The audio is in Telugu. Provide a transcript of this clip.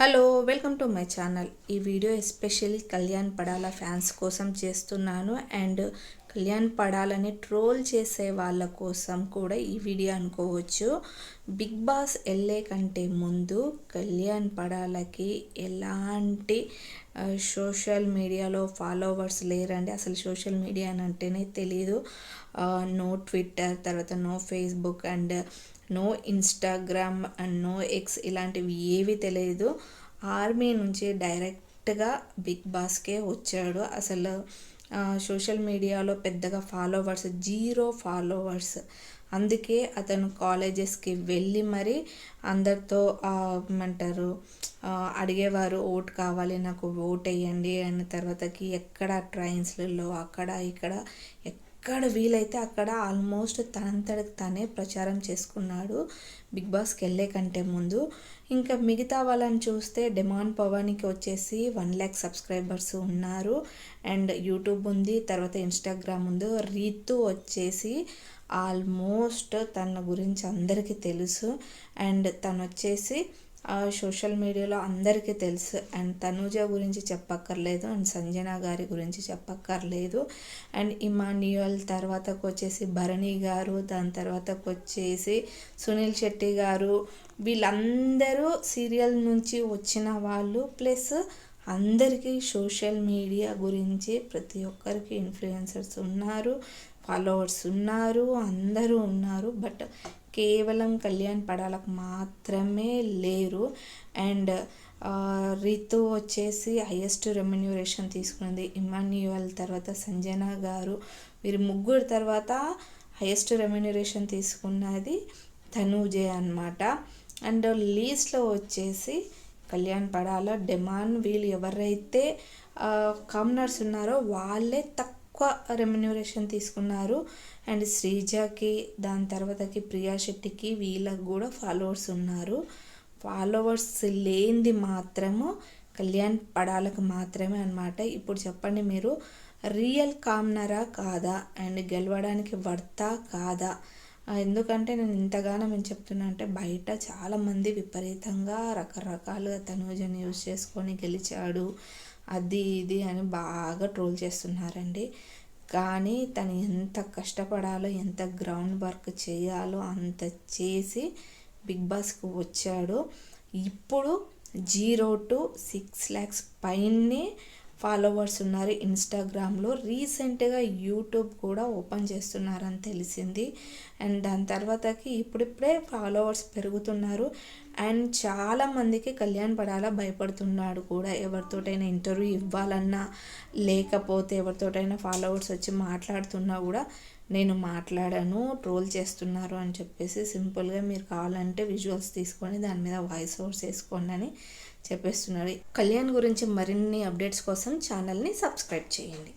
Hello welcome to my channel. ఈ video especially Kalyan Padala fans కోసం చేస్తున్నాను. అండ్ కళ్యాణ్ పడాలని ట్రోల్ చేసే వాళ్ళ కోసం కూడా ఈ వీడియో అనుకోవచ్చు. బిగ్ బాస్ వెళ్ళే కంటే ముందు కళ్యాణ్ పడాలకి ఎలాంటి సోషల్ మీడియాలో ఫాలోవర్స్ లేరండి. అసలు సోషల్ మీడియా అని అంటేనే తెలీదు. నో ట్విట్టర్ తర్వాత no Facebook and no Instagram and no X ఇలాంటివి ఏవి తెలియదు ఆర్మీ నుంచి డైరెక్ట్గా బిగ్ బాస్కే వచ్చాడు. అసలు సోషల్ మీడియాలో పెద్దగా ఫాలోవర్స్ జీరో ఫాలోవర్స్. అందుకే అతను కాలేజెస్కి వెళ్ళి మరి అందరితో ఏమంటారు అడిగేవారు ఓట్ కావాలి నాకు ఓట్ వేయండి అన్న తర్వాతకి ఎక్కడ ట్రైన్స్లలో అక్కడ ఇక్కడ ఎక్కడ వీలైతే అక్కడ ఆల్మోస్ట్ తనంతటికి తనే ప్రచారం చేసుకున్నాడు బిగ్ బాస్కి వెళ్ళే కంటే ముందు. ఇంకా మిగతా వాళ్ళని చూస్తే డిమాండ్ పవన్కి వచ్చేసి వన్ ల్యాక్ సబ్స్క్రైబర్స్ ఉన్నారు. అండ్ యూట్యూబ్ ఉంది తర్వాత ఇన్స్టాగ్రామ్ ఉంది. రీతు వచ్చేసి ఆల్మోస్ట్ తన గురించి అందరికీ తెలుసు. అండ్ తను వచ్చేసి సోషల్ మీడియాలో అందరికీ తెలుసు. అండ్ తనూజ గురించి చెప్పక్కర్లేదు అండ్ సంజన గారి గురించి చెప్పక్కర్లేదు. అండ్ ఇమాన్యుయల్ తర్వాతకు వచ్చేసి భరణి గారు దాని తర్వాతకు వచ్చేసి సునీల్ శెట్టి గారు వీళ్ళందరూ సీరియల్ నుంచి వచ్చిన వాళ్ళు ప్లస్ అందరికీ సోషల్ మీడియా గురించి ప్రతి ఒక్కరికి ఇన్ఫ్లుయెన్సర్స్ ఉన్నారు. ఫాలోవర్స్ ఉన్నారు అందరూ ఉన్నారు బట్ కేవలం కళ్యాణ్ పడాలకు మాత్రమే లేరు. అండ్ రితు వచ్చేసి హయ్యెస్ట్ రెమ్యునరేషన్ తీసుకున్నది ఇమాన్యువల్ తర్వాత సంజన గారు. వీరి ముగ్గురు తర్వాత హయ్యెస్ట్ రెమ్యూనరేషన్ తీసుకున్నది తనూజే అనమాట అండ్ లీస్ట్లో వచ్చేసి కళ్యాణ్ పడాల డెమాన్ వీళ్ళు ఎవరైతే కామనర్స్ ఉన్నారో వాళ్ళే తక్కువ ఎక్కువ రెమ్యునరేషన్ తీసుకున్నారు. అండ్ శ్రీజకి దాని తర్వాతకి ప్రియా శెట్టికి వీళ్ళకి కూడా ఫాలోవర్స్ ఉన్నారు. ఫాలోవర్స్ లేనిది మాత్రము కళ్యాణ్ పడాలకు మాత్రమే అనమాట ఇప్పుడు చెప్పండి మీరు రియల్ కామ్నరా కాదా? అండ్ గెలవడానికి వర్తా కాదా? ఎందుకంటే నేను ఇంతగానో మేము చెప్తున్నా అంటే బయట చాలామంది విపరీతంగా రకరకాలుగా తనూజని యూజ్ చేసుకొని గెలిచాడు అది ఇది అని బాగా ట్రోల్ చేస్తున్నారండి. కానీ తను ఎంత కష్టపడాలో ఎంత గ్రౌండ్ వర్క్ చేయాలో అంత చేసి బిగ్ బాస్కి వచ్చాడు. ఇప్పుడు జీరో టు సిక్స్ ల్యాక్స్ పైనే ఫాలోవర్స్ ఉన్నారు ఇన్స్టాగ్రామ్లో. రీసెంట్గా యూట్యూబ్ కూడా ఓపెన్ చేస్తున్నారని తెలిసింది. అండ్ దాని తర్వాతకి ఇప్పుడిప్పుడే ఫాలోవర్స్ పెరుగుతున్నారు. అండ్ చాలామందికి కళ్యాణ్ పడాలా భయపడుతున్నాడు కూడా. ఎవరితోటైనా ఇంటర్వ్యూ ఇవ్వాలన్నా లేకపోతే ఎవరితోటైనా ఫాలోవర్స్ వచ్చి మాట్లాడుతున్నా కూడా నేను మాట్లాడాను ట్రోల్ చేస్తున్నారు అని చెప్పేసి సింపుల్గా మీరు కావాలంటే విజువల్స్ తీసుకొని దాని మీద వాయిస్ ఓవర్స్ వేసుకోండి అని చెప్పేస్తున్నాడు. కళ్యాణ్ గురించి మరిన్ని అప్డేట్స్ కోసం ఛానల్ని సబ్స్క్రైబ్ చేయండి.